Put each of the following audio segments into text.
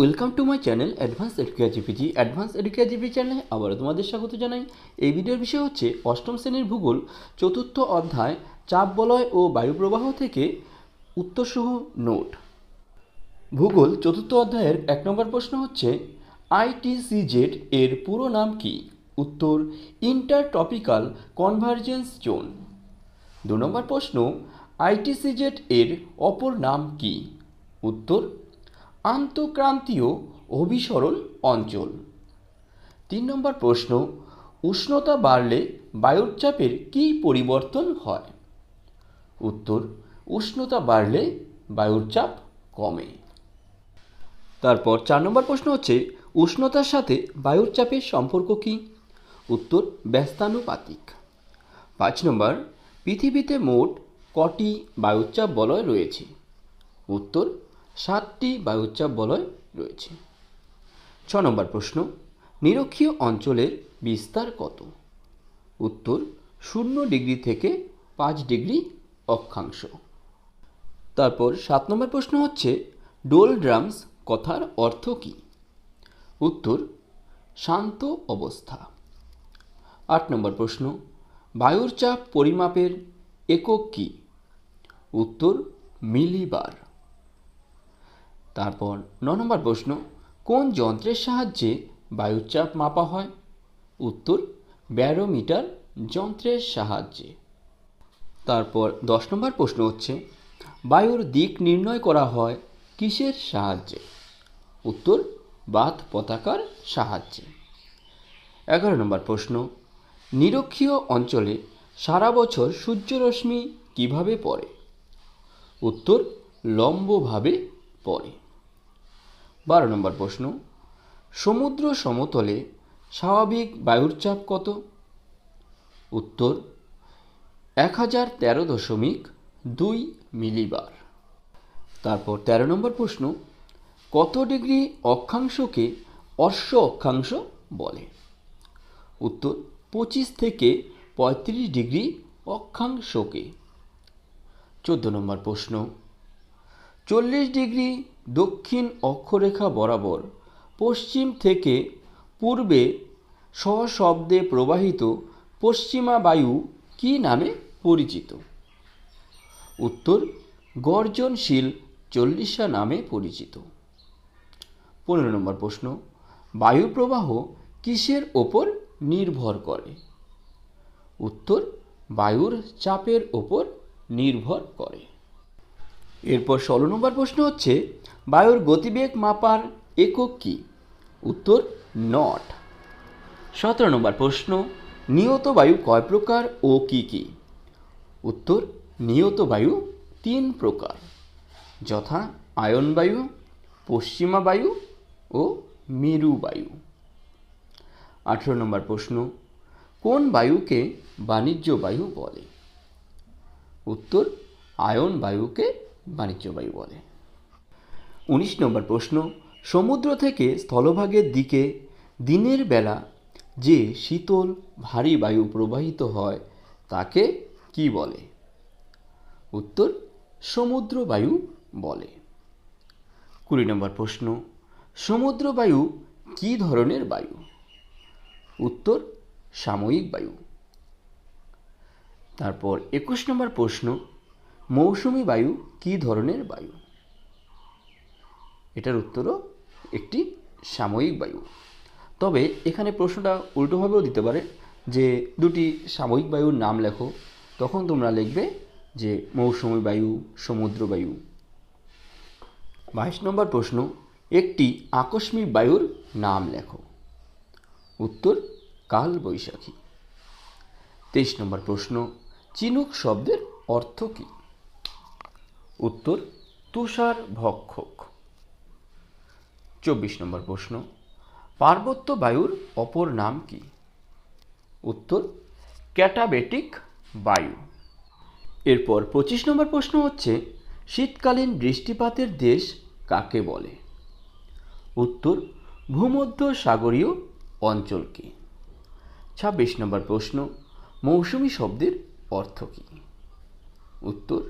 Welcome to my channel advance educare GPG advance educare GP চ্যানেলে আবারও তোমাদের স্বাগত জানাই। এই ভিডিওর বিষয় হচ্ছে অষ্টম শ্রেণির ভূগোল, চতুর্থ অধ্যায়, চাপ বলয় ও বায়ুপ্রবাহ থেকে উত্তরসহ নোট। ভূগোল, চতুর্থ অধ্যায়ের এক নম্বর প্রশ্ন হচ্ছে আইটিসিজেড এর পুরো নাম কি? উত্তর ইন্টার টপিক্যাল কনভার্জেন্স জোন দু নম্বর প্রশ্ন আইটিসিজেড এর অপর নাম কি? উত্তর আন্তঃক্রান্তীয় অভিসরণ অঞ্চল। তিন নম্বর প্রশ্ন, উষ্ণতা বাড়লে বায়ুর চাপের কী পরিবর্তন হয়? উত্তর, উষ্ণতা বাড়লে বায়ুর চাপ কমে। তারপর চার নম্বর প্রশ্ন হচ্ছে, উষ্ণতার সাথে বায়ুর চাপের সম্পর্ক কী? উত্তর, ব্যস্তানুপাতিক। পাঁচ নম্বর, পৃথিবীতে মোট কটি বায়ুচাপ বলয় রয়েছে? উত্তর সাতটি বায়ুচাপ বলয় রয়েছে। ছ নম্বর প্রশ্ন, নিরক্ষীয় অঞ্চলের বিস্তার কত? উত্তর, শূন্য ডিগ্রি থেকে পাঁচ ডিগ্রি অক্ষাংশ। তারপর সাত নম্বর প্রশ্ন হচ্ছে ডোল ড্রামস কথার অর্থ কী? উত্তর, শান্ত অবস্থা। আট নম্বর প্রশ্ন, বায়ুর চাপ পরিমাপের একক কী? উত্তর, মিলিবার। তারপর ন নম্বর প্রশ্ন, কোন যন্ত্রের সাহায্যে বায়ুর চাপ মাপা হয়? উত্তর, ব্যারোমিটার যন্ত্রের সাহায্যে। তারপর দশ নম্বর প্রশ্ন হচ্ছে, বায়ুর দিক নির্ণয় করা হয় কিসের সাহায্যে? উত্তর, বাত পতাকার সাহায্যে। এগারো নম্বর প্রশ্ন, নিরক্ষীয় অঞ্চলে সারা বছর সূর্যরশ্মি কীভাবে পড়ে? উত্তর, লম্বভাবে পড়ে। বারো নম্বর প্রশ্ন, সমুদ্র সমতলে স্বাভাবিক বায়ুর চাপ কত? উত্তর, এক হাজার তেরো দশমিক দুই মিলিবার। তারপর তেরো নম্বর প্রশ্ন, কত ডিগ্রি অক্ষাংশকে অশ্ব অক্ষাংশ বলে? উত্তর, পঁচিশ থেকে পঁয়ত্রিশ ডিগ্রি অক্ষাংশকে। চোদ্দ নম্বর প্রশ্ন চল্লিশ ডিগ্রি দক্ষিণ অক্ষরেখা বরাবর পশ্চিম থেকে পূর্বে সশব্দে প্রবাহিত পশ্চিমা বায়ু কী নামে পরিচিত? উত্তর, গর্জনশীল চল্লিশা নামে পরিচিত। পনেরো নম্বর প্রশ্ন, বায়ু প্রবাহ কিসের ওপর নির্ভর করে? উত্তর, বায়ুর চাপের ওপর নির্ভর করে। এরপর ষোলো নম্বর প্রশ্ন হচ্ছে, বায়ুর গতিবেগ মাপার একক কী? উত্তর, নট। সতেরো নম্বর প্রশ্ন, নিয়ত বায়ু কয় প্রকার ও কি কি? উত্তর, নিয়ত বায়ু তিন প্রকার। যথা আয়ন বায়ু, পশ্চিমা বায়ু ও মেরু বায়ু। আঠেরো নম্বর প্রশ্ন, কোন বায়ুকে বাণিজ্য বায়ু বলে? উত্তর, আয়ন বায়ুকে বাণিজ্য বায়ু বলে। উনিশ নম্বর প্রশ্ন, সমুদ্র থেকে স্থলভাগের দিকে দিনের বেলা যে শীতল, ভারী বায়ু প্রবাহিত হয়, তাকে কি বলে? উত্তর, সমুদ্র বায়ু বলে। কুড়ি নম্বর প্রশ্ন, সমুদ্র বায়ু কী ধরনের বায়ু? উত্তর, সাময়িক বায়ু। তারপর একুশ নম্বর প্রশ্ন মৌসুমি বায়ু কী ধরনের বায়ু? এটার উত্তরও একটি সাময়িক বায়ু। তবে এখানে প্রশ্নটা উল্টোভাবেও দিতে পারে যে দুটি সাময়িক বায়ুর নাম লেখো, তখন তোমরা লিখবে যে মৌসুমি বায়ু, সমুদ্র বায়ু। বাইশ নম্বর প্রশ্ন, একটি আকস্মিক বায়ুর নাম লেখো। উত্তর কাল বৈশাখী তেইশ নম্বর প্রশ্ন, চিনুক শব্দের অর্থ কী? উত্তর, তুষার ভক্ষক। চব্বিশ নম্বর প্রশ্ন, পার্বত্য বায়ুর অপর নাম কি? উত্তর, ক্যাটাবেটিক বায়ু। এরপর পঁচিশ নম্বর প্রশ্ন হচ্ছে, শীতকালীন বৃষ্টিপাতের দেশ কাকে বলে? উত্তর, ভূমধ্য সাগরীয় অঞ্চলকে ছাব্বিশ নম্বর প্রশ্ন, মৌসুমী শব্দের অর্থ কী? উত্তর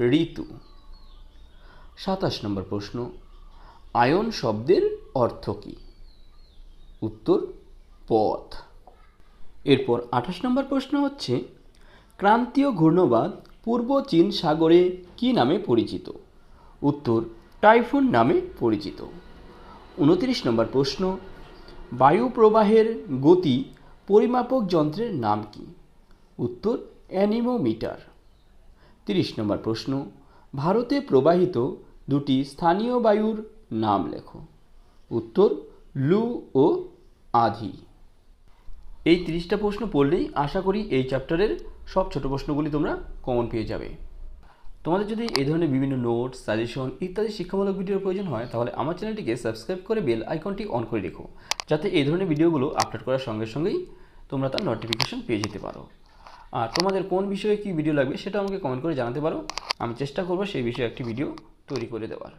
ঋতু। সাতাশ নম্বর প্রশ্ন, আয়ন শব্দের অর্থ কী? উত্তর, পথ। এরপর আঠাশ নম্বর প্রশ্ন হচ্ছে, ক্রান্তীয় ঘূর্ণবাদ পূর্ব চীন সাগরে কী নামে পরিচিত? উত্তর, টাইফুন নামে পরিচিত। উনত্রিশ নম্বর প্রশ্ন, বায়ু প্রবাহের গতি পরিমাপক যন্ত্রের নাম কি? উত্তর, অ্যানিমোমিটার। তিরিশ নম্বর প্রশ্ন, ভারতে প্রবাহিত দুটি স্থানীয় বায়ুর নাম লেখো। উত্তর, লু ও আধি। এই তিরিশটা প্রশ্ন পড়লেই আশা করি এই চ্যাপ্টারের সব ছোট প্রশ্নগুলি তোমরা কমন পেয়ে যাবে। তোমাদের যদি এই ধরনের বিভিন্ন নোটস সাজেশন ইত্যাদি শিক্ষামূলক ভিডিওর প্রয়োজন হয়, তাহলে আমার চ্যানেলটিকে সাবস্ক্রাইব করে বেল আইকনটি অন করে রেখো, যাতে এই ধরনের ভিডিওগুলো আপলোড করার সঙ্গে সঙ্গেই তোমরা তার নোটিফিকেশন পেয়ে যেতে পারো। আর তোমাদের কোন বিষয়ে কি ভিডিও লাগবে সেটা আমাকে কমেন্ট করে জানাতে পারো। আমি চেষ্টা করব সেই বিষয়ে একটি ভিডিও তৈরি করে দেওয়ার।